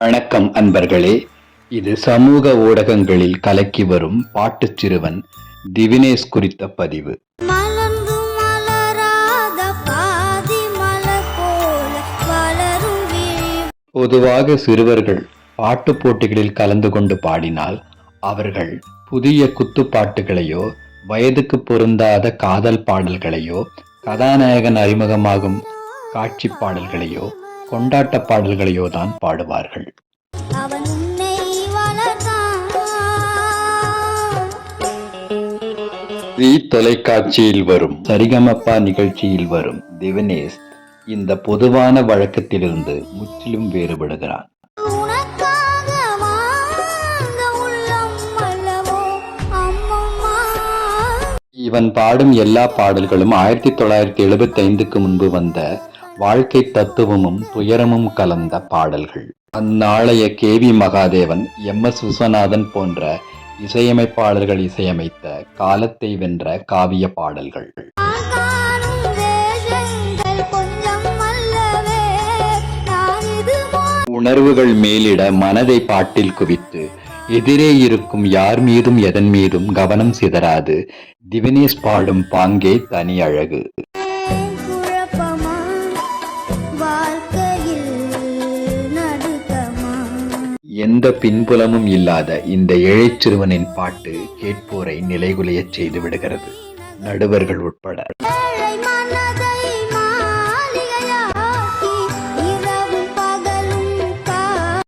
வணக்கம் அன்பர்களே. இது சமூக ஊடகங்களில் கலக்கி வரும் பாட்டுச் சிறுவன் திவினேஷ் குறித்த பதிவு. பொதுவாக சிறுவர்கள் பாட்டுப் போட்டிகளில் கலந்து கொண்டு பாடினால் அவர்கள் புதிய குத்துப்பாட்டுகளையோ வயதுக்கு பொருந்தாத காதல் பாடல்களையோ கதாநாயகன் அறிமுகமாகும் காட்சி பாடல்களையோ கொண்டாட்ட பாடல்களையோ தான் பாடுவார்கள். அவன் உன்னை வளர்த்தான். ஜீ தொலைக்காட்சியில் வரும். சரிகமப்பா நிகழ்ச்சியில் வரும். திவினேஷ் இந்த பொதுவான வழக்கத்திலிருந்து முற்றிலும் வேறுபடுகிறான். இவன் பாடும் எல்லா பாடல்களும் ஆயிரத்தி தொள்ளாயிரத்தி எழுபத்தி ஐந்துக்கு முன்பு வந்த வாழ்க்கை தத்துவமும் துயரமும் கலந்த பாடல்கள். அந்நாளைய K V Mahadevan M S Viswanathan போன்ற இசையமைப்பாளர்கள் இசையமைத்த காலத்தை வென்ற காவிய பாடல்கள். உணர்வுகள் மேலிட மனதை பாட்டில் குவித்து எதிரே இருக்கும் யார் மீதும் எதன் மீதும் கவனம் சிதறாது திவினேஷ் பாடும் பாங்கே தனி அழகு. எந்த பின்புலமும் இல்லாத இந்த ஏழைச் சிறுவனின் பாட்டு கேட்போரை நிலைகுலையச் செய்து விடுகிறது. நடுவர்கள் உட்பட.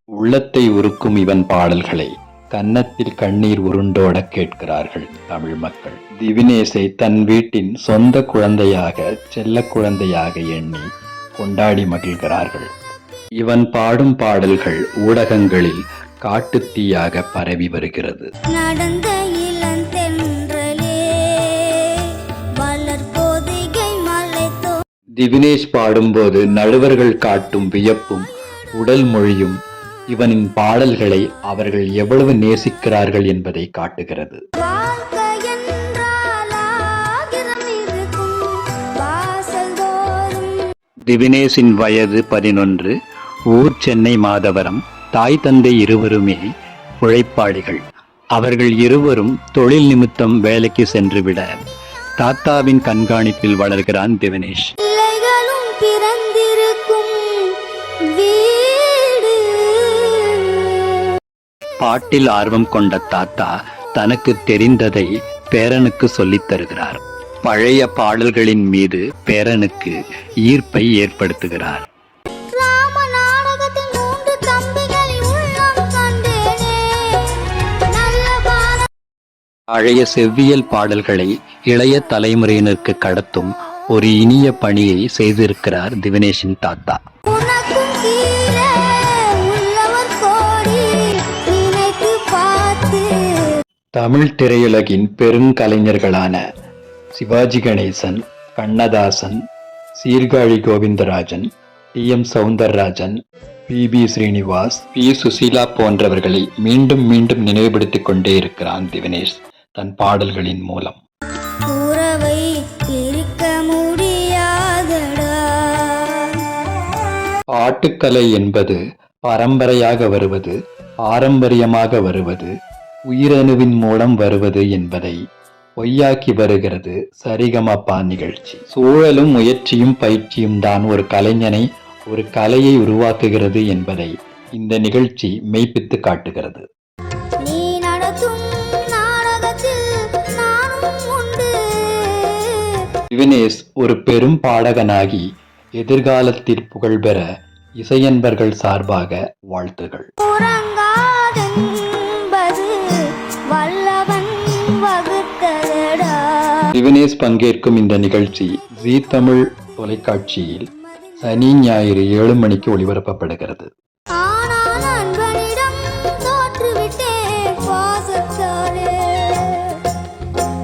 உள்ளத்தை உருக்கும் இவன் பாடல்களை கன்னத்தில் கண்ணீர் உருண்டோட கேட்கிறார்கள் தமிழ் மக்கள். திவினேஷை தன் வீட்டின் சொந்த குழந்தையாக செல்ல குழந்தையாக எண்ணி கொண்டாடி மகிழ்கிறார்கள். இவன் பாடும் பாடல்கள் ஊடகங்களில் காட்டுத்தீயாக பரவி வருகிறது. நடந்த திவினேஷ் பாடும்போது நடுவர்கள் காட்டும் வியப்பும் உடல் மொழியும் இவனின் பாடல்களை அவர்கள் எவ்வளவு நேசிக்கிறார்கள் என்பதை காட்டுகிறது. திவினேஷின் வயது பதினொன்று. ஊர் சென்னை மாதவரம் தாய் தந்தை இருவருமே உழைப்பாளிகள். அவர்கள் இருவரும் தொழில் நிமித்தம் வேலைக்கு சென்றுவிட தாத்தாவின் கண்காணிப்பில் வளர்கிறான் திவினேஷ். பாட்டில் ஆர்வம் கொண்ட தாத்தா தனக்கு தெரிந்ததை பேரனுக்கு சொல்லித் தருகிறார். பழைய பாடல்களின் மீது பேரனுக்கு ஈர்ப்பை ஏற்படுத்துகிறார். பழைய செவ்வியல் பாடல்களை இளைய தலைமுறையினருக்கு கடத்தும் ஒரு இனிய பணியை செய்திருக்கிறார் திவினேஷின் தாத்தா. தமிழ் திரையுலகின் பெருங்கலைஞர்களான Sivaji Ganesan Kannadasan Sirkazhi Govindarajan T M Soundararajan P B Srinivas P Susheela போன்றவர்களை மீண்டும் மீண்டும் நினைவுபடுத்திக் கொண்டே இருக்கிறான் திவினேஷ். தன் பாடல்களின் மூலம். உறவை பிரிக்க முடியாதடா. பாட்டுக்கலை என்பது பரம்பரையாக வருவது பாரம்பரியமாக வருவது உயிரணுவின் மூலம் வருவது என்பதை பொய்யாக்கி வருகிறது சரிகமப்பா நிகழ்ச்சி. சூழலும் முயற்சியும் பயிற்சியும் தான் ஒரு கலைஞனை ஒரு கலையை உருவாக்குகிறது என்பதை இந்த நிகழ்ச்சி மெய்ப்பித்து காட்டுகிறது. திவினேஷ் ஒரு பெரும் பாடகனாகி எதிர்காலத்தில் புகழ்பெற இசையன்பர்கள் சார்பாக வாழ்த்துகள். திவினேஷ் பங்கேற்கும் இந்த நிகழ்ச்சி ஜீ தமிழ் தொலைக்காட்சியில் சனி ஞாயிறு ஏழு மணிக்கு ஒளிபரப்பப்படுகிறது.